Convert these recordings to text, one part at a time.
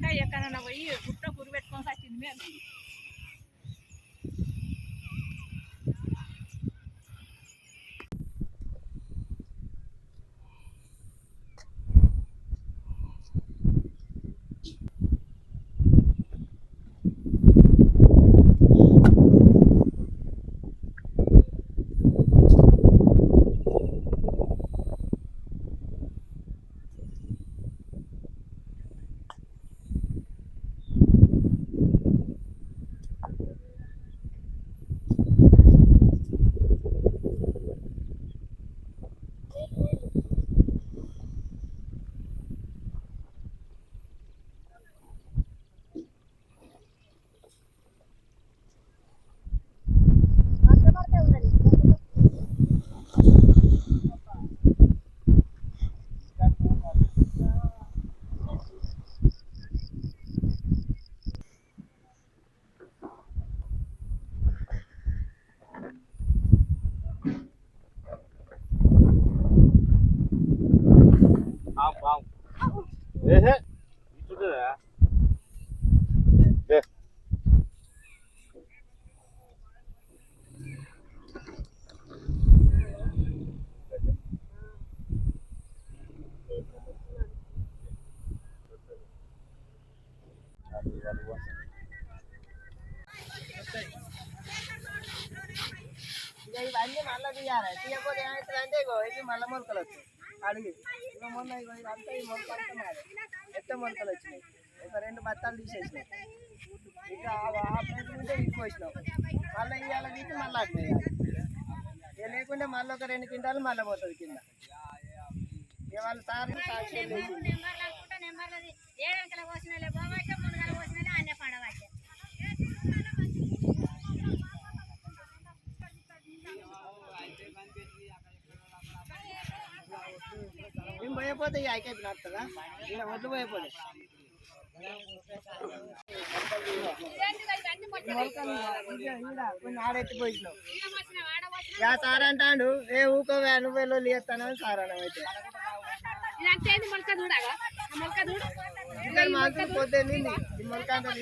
లేక ఎక్కడన్నా పోయి గుట్ట గురి పెట్టుకొని వచ్చింది మేము. అంటే మళ్ళీ మొలకలు వచ్చాయి. అడిగి ఇక మొన్న అంతా ఈ మొలక అంతా ఎత్త మొలకలు వచ్చినాయి? ఒక రెండు బత్తాలు తీసేసినాయి. ఇక ఆ- ప్లేట్ ఉంటే ఇంటికి వచ్చినాం మళ్ళీ ఇవాళ తీసి మళ్ళీ అట్లా ఇక లేకుంటే మళ్ళీ ఒక రెండు క్వింటాలు మళ్ళీ పోతుంది కింద. ఇక వాళ్ళ సాక్షి మేము భయపోతే ఇక ఐకైపు నడుతుందా ఇలా ఒడ్లు పోయిపోతే మొలకలు యా సార్ అంటాడు ఏ ఊకోవే నువ్వు వెళ్ళి చేస్తానని సార్ అనమైతే ఇదంతా మొలక మాకు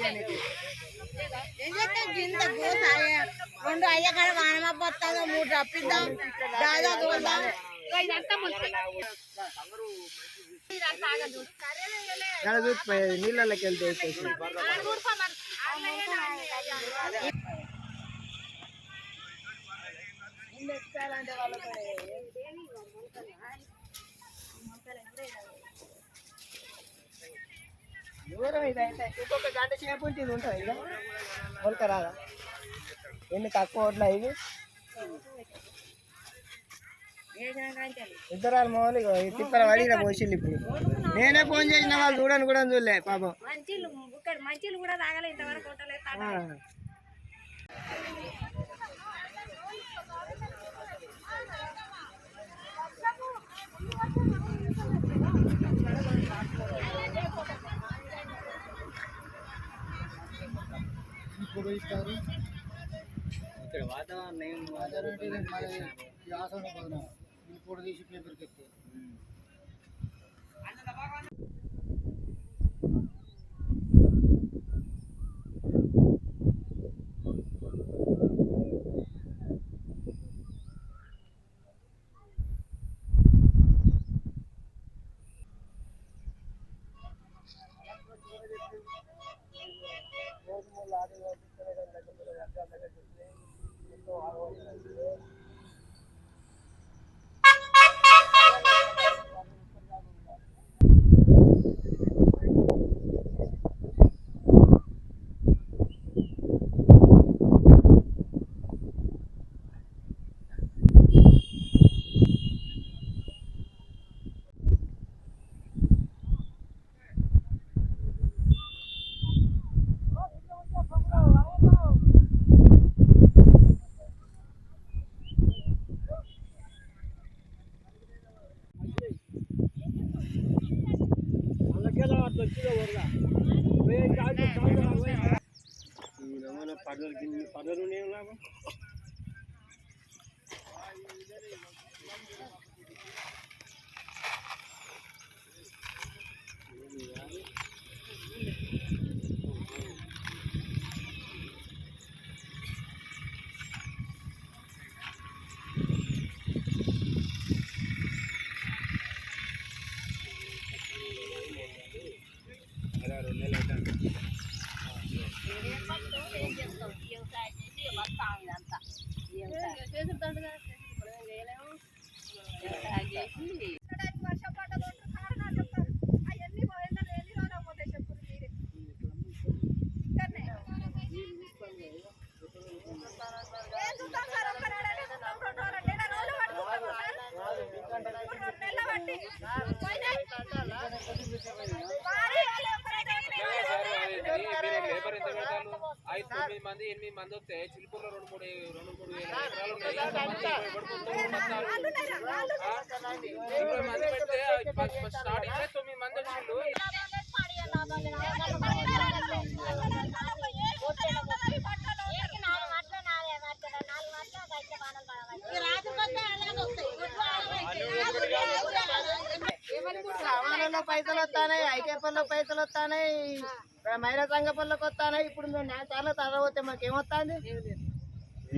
రెండు అయ్యే వానమా పోతాదో మూడు రప్పిద్దాం దాదా చూద్దాం ఇగో ఇదంతా మొలక ఇదంతా ఆగదు చూడు. ఇక్కడ చూసిపోయేది నీళ్ళకి వెళ్తే వేసేసి ఆడ చూడుకో మరి. ఆడ ఏదో అన్నీ. నీళ్ళు ఎత్తుకోవాలంటే వాళ్ళకి దూరం ఇదైతే ఇంకొక గంట సేపు ఉంటే ఇది ఉంటుంది ఇక మొలక రాదా ఎన్ని తక్కువ ఓట్లా ఇవి ఇద్దరాలు మౌలి తిప్పల అడిగిన పోషిల్లు ఇప్పుడు. నేనే ఫోన్ చేసిన వాళ్ళు చూడని కూడా చూడలే పాపం. మంచిలు కూడా తాగలే ఇంతవరకు ఇక్కడ వాతావరణం por decir que me perdiste. Parlour parlour మూడు రెండు మూడు వేల ఎకరాలు ఉన్నాయి మంది పెడితే తొమ్మిది మంది వచ్చిండు. పైసలు వస్తాయి ఐకేపల్లో పైసలు వస్తాయి మహిళా సంఘ పనులకు వస్తాయి ఇప్పుడు మేము నాలుగు సార్లు మాకు మాకేమొస్తుంది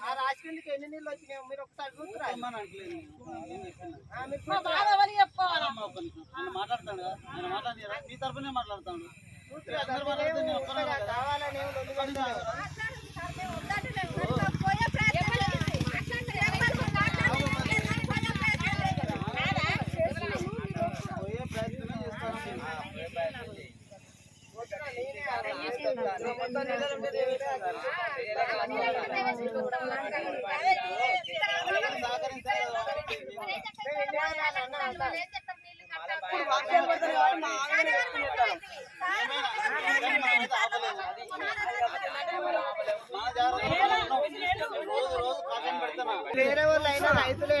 ఆ రాజకీయాలకి ఎన్ని నీళ్ళు వచ్చినాయి మీరు ఒకసారి మా బాధ ఎవరికి చెప్పుకోవాలా? చూస్తురా, దాన్ని ఏం ఒక్కరా కావాలని ఏం లొల్లి పెడతారు. వేరే వాళ్ళు అయినా రైతులే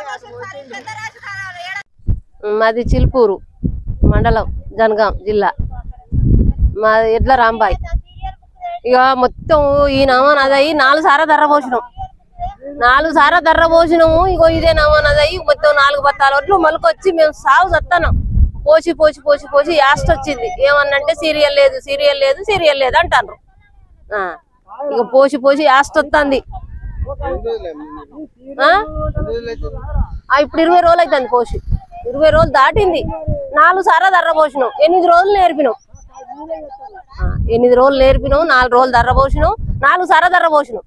మాది చిలుకూరు మండలం జనగాం జిల్లా. మా ఎడ్ల రాంబాయ్. ఇక మొత్తం ఈ నమోనాదయ్యి నాలుగు సారా ధర పోసినాం. నాలుగు సారా ధర పోసినాము ఇగో ఇదే నమోనాదయ్యి మొత్తం నాలుగు బత్తాల ఒట్లు మొలకొచ్చి మేము సాగు చస్తాను పోసి పోసి పోసి పోసి యాస్ట్ వచ్చింది. ఏమన్నంటే సీరియల్ లేదు సీరియల్ లేదు సీరియల్ లేదు అంటారు ఆ, ఇక పోసి పోసి యాస్ట్ వస్తుంది ఇప్పుడు ఇరవై రోజులు అవుతుంది పోసి ఇరవై రోజులు దాటింది. నాలుగు సారా దర్ర పోసినాం. ఎనిమిది రోజులు నేర్పినాం. ఎనిమిది రోజులు నేర్పినాం నాలుగు రోజులు దర్ర పోసినాం నాలుగు సారా దర్ర పోసినాం.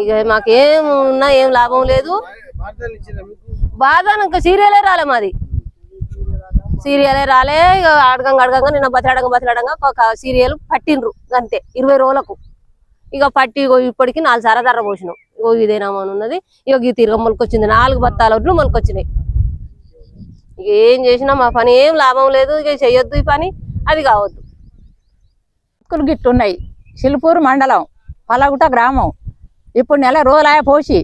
ఇక మాకేం ఉన్నా ఏం లాభం లేదు. బాధ ఇంకా సీరియలే రాలే మాది. సీరియలే రాలే ఇక అడగంగా అడగంగా నిన్న బతిలాడంగా బతిలాడంగా ఒక సీరియల్ పట్టిండ్రు అంతే. ఇరవై రోజులకు. ఇక పట్టి ఇప్పటికి నాలుగు సారా ధర పోసినాం. ఇగో ఇదేనా అని ఉన్నది. ఇక ఈ తిరగ మొలకొచ్చింది. నాలుగు బత్తాల వడ్లు మొలకొచ్చినాయి. ఇక ఏం చేసినా మా పని ఏం లాభం లేదు. ఇక చెయ్యొద్దు ఈ పని. అది కావద్దు. చిక్కులు గిట్టు ఉన్నాయి. చిలుపూరు మండలం పలగుట గ్రామం. ఇప్పుడు నెల రోజులాయ పోసి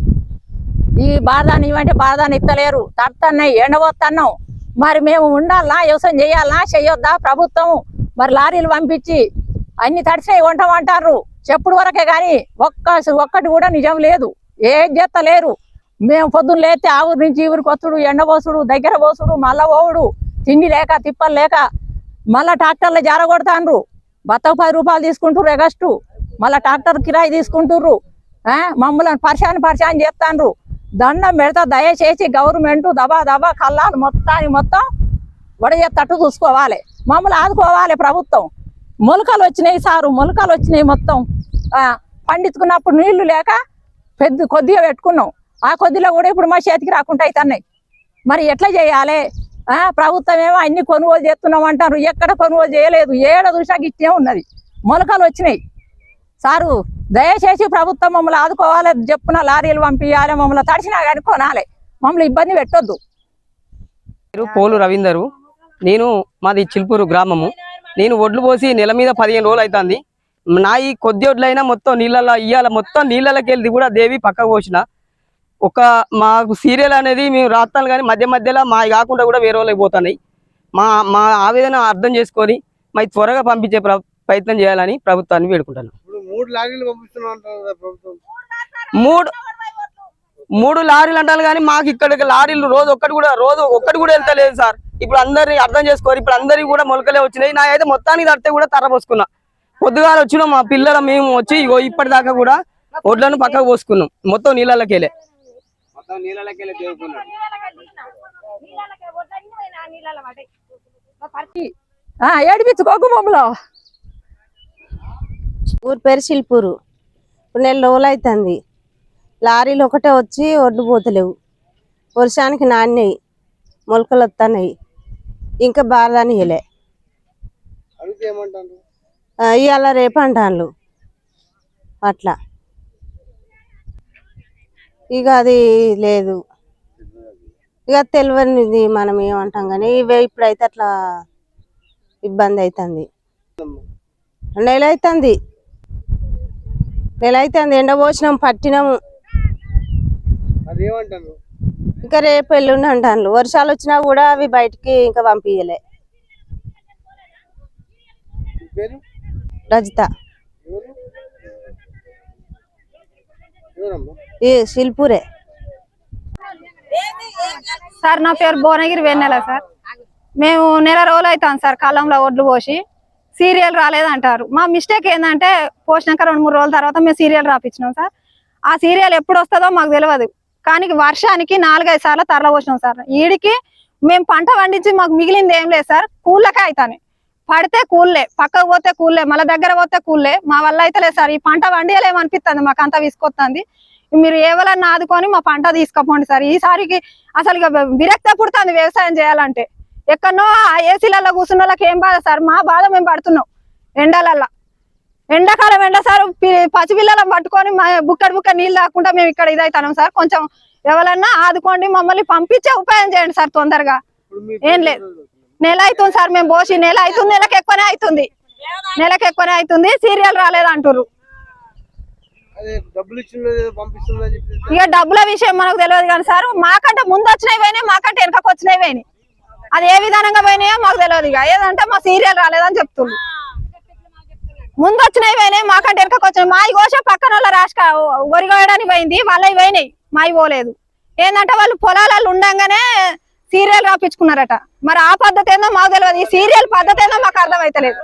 ఈ బాధాన్ని ఇవ్వంటే బాధాన్ని ఇత్తలేరు. తడుతున్నాయి ఎండబోతున్నాం మరి మేము ఉండాలనా వ్యవసాయం చేయాలనా చెయ్యొద్దా? ప్రభుత్వం మరి లారీలు పంపించి అన్ని తడిసినాయి వంటమంటారు చెప్పుడు వరకే కానీ ఒక్క ఒక్కటి కూడా నిజం లేదు. ఏం చేస్తలేరు మేము పొద్దున్న లేస్తే ఆ ఊరి నుంచి ఊరికి వస్తుడు ఎండబోసుడు దగ్గర పోసుడు మళ్ళా పోవుడు తిండి లేక తిప్పలు లేక మళ్ళా ట్రాక్టర్లు జారగొడతాండ్రు. బత్తకు పది రూపాయలు తీసుకుంటారు ఎగస్టు. మళ్ళా ట్రాక్టర్ కిరాయి తీసుకుంటుర్రు. మమ్మల్ని పరిశాని పరిశాని చేస్తాండ్రు దండం పెడతా దయచేసి గవర్నమెంట్ దబా దబా కల్లాలు మొత్తాన్ని మొత్తం వడజెత్తట్టు చూసుకోవాలి. మమ్మల్ని ఆదుకోవాలి ప్రభుత్వం. మొలకలు వచ్చినాయి సారు మొలకలు వచ్చినాయి మొత్తం. పండించుకున్నప్పుడు నీళ్ళు లేక పెద్ద కొద్దిగా పెట్టుకున్నాం. ఆ కొద్దిలో కూడా ఇప్పుడు మా చేతికి రాకుండా అవుతున్నాయి మరి ఎట్లా చేయాలి? ప్రభుత్వం ఏమో అన్ని కొనుగోలు చేస్తున్నాం అంటారు. ఎక్కడ కొనుగోలు చేయలేదు. ఏడ చూసినా గిట్టే ఉన్నది. మొలకలు వచ్చినాయి. సారు దయచేసి ప్రభుత్వం మమ్మల్ని ఆదుకోవాలి చెప్పున లారీలు పంపించాలి మమ్మల్ని తడిసినా కానీ కొనాలి. మమ్మల్ని ఇబ్బంది పెట్టొద్దు. పోలు రవీందరు. నేను మాది చిల్పూరు గ్రామము. నేను ఒడ్లు పోసి నెల మీద పదిహేను రోజులు అవుతుంది నా ఈ కొద్ది ఒడ్లైనా మొత్తం నీళ్ళలో ఇయ్యాల మొత్తం నీళ్ళకి వెళ్ళి కూడా దేవి పక్కకు పోసిన. ఒక మాకు సీరియల్ అనేది మేము రాస్తాను కానీ మధ్య మధ్యలో మా కాకుండా కూడా వేరే వాళ్ళకి పోతున్నాయి. మా మా ఆవేదన అర్థం చేసుకొని మా త్వరగా పంపించే ప్ర- ప్రయత్నం చేయాలని ప్రభుత్వాన్ని వేడుకుంటాను మూడు మూడు మూడు లారీలు అంటారు కానీ మాకు ఇక్కడికి లారీలు రోజు ఒక్కటి కూడా రోజు ఒక్కటి కూడా వెళ్తలేదు సార్. ఇప్పుడు అందరిని అర్థం చేసుకోరు. ఇప్పుడు అందరికి కూడా మొలకలే వచ్చినాయి. నా అయితే మొత్తానికి తడితే కూడా తర్ర పోసుకున్నా. పొద్దుగాల వచ్చినాం మా పిల్లల మేము వచ్చి ఇగో ఇప్పటిదాకా కూడా ఒడ్లను పక్కకు పోసుకున్నాం. మొత్తం నీళ్ళకి వెళ్ళే మొత్తం నీళ్ళకి వెళ్ళి దేవుకున్నాడు. నీళ్ళకే వడ్డన్నీ పోయినా ఆ నీళ్ళలో పడ్డాయి. ఆ, ఏడిపించుకోకు మమ్మలో ఊరి పేరు శిల్పూరు. ఇప్పుడు నెల రోజులు అవుతుంది లారీలు ఒకటే వచ్చి ఒడ్లు పోతలేవు. వర్షానికి నాణ్యయి మొలకలు వస్తున్నాయి ఇంకా అడిగితే ఏమంటారు ఇవాళ రేపు అంటాను అట్లా. ఇక అది లేదు. ఇక తెలియనిది మనం ఏమంటాం కానీ ఇవే ఇప్పుడైతే అట్లా ఇబ్బంది అవుతుంది నెల అవుతుంది నెల అవుతుంది ఎండ పోసినాం పట్టినాము. ఇంకా రేపు ఎల్లుండి అంటాను వర్షాలు వచ్చినా కూడా అవి బయటికి ఇంకా పంపించలే రజిత. ఈ శిల్పూరే. సార్ నా పేరు భువనగిరి వెన్నెల సార్. మేము నెల రోజులు అవుతాం సార్ కాలంలో ఒడ్లు పోసి. సీరియల్ రాలేదంటారు. మా మిస్టేక్ ఏంటంటే పోసినాక రెండు మూడు రోజుల తర్వాత మేము సీరియల్ రాపించినాం సార్. ఆ సీరియల్ ఎప్పుడు వస్తుందో మాకు తెలియదు. కానీ వర్షానికి నాలుగైదు సార్లు తరల పోసినాం సార్. ఈడికి మేము పంట పండించి మాకు మిగిలింది ఏం లేదు సార్. కూళ్ళకే అవుతాను పడితే కూల్లే పక్కకు పోతే కూల్లే మళ్ళీ దగ్గర పోతే కూల్లే మా వల్ల అయితే లేదు సార్. ఈ పంట వండియలేమనిపిస్తుంది మాకు అంతా విసుకొస్తుంది మీరు ఏవలన్నా ఆదుకొని మా పంట తీసుకపోండి సార్. ఈసారికి అసలు ఇక విరక్త పుడుతుంది వ్యవసాయం చేయాలంటే. ఎక్కడనో ఆ ఏసీలలో కూర్చున్న వాళ్ళకి ఏం బాధ సార్? మా బాధ మేము పడుతున్నాం. ఎండలల్లా. ఎండాకాలం ఎండ సార్ పసిపిల్లలను పట్టుకొని బుక్కడి బుక్క నీళ్ళు తాకుండా మేము ఇక్కడ ఇదవుతాం సార్. కొంచెం ఎవరన్నా ఆదుకోండి మమ్మల్ని పంపించే ఉపాయం చేయండి సార్ తొందరగా. ఏం లేదు. నెల అవుతుంది సార్ మేము పోసి నెల అవుతుంది నెలకు ఎక్కువనే అవుతుంది నెలకు ఎక్కువనే అవుతుంది సీరియల్ రాలేదు అంటుర్రు. ఇక డబ్బుల విషయం మనకు తెలియదు కానీ సార్ మాకంటే ముందు వచ్చినవి పోయినాయి మాకంటే వెనకకు వచ్చినవి పోయినాయి. అది ఏ విధానంగా పోయినాయో మాకు తెలియదు ఇక. ఏదంటే మా సీరియల్ రాలేదని చెప్తుంది ముందు వచ్చినవి పోయినాయి మాకంటే వెనకకు వచ్చినాయి మాయి కోసే పక్కన వాళ్ళ రాష్క వరి కోయడానికి పోయింది వాళ్ళవి పోయినాయి మాయి పోలేదు. ఏంటంటే వాళ్ళు పొలాలలో ఉండంగానే సీరియల్ రాపించుకున్నారట మరి ఆ పద్ధతి ఏందో మాకు తెలియదు ఈ సీరియల్ పద్ధతి ఏందో మాకు అర్థమైతలేదు.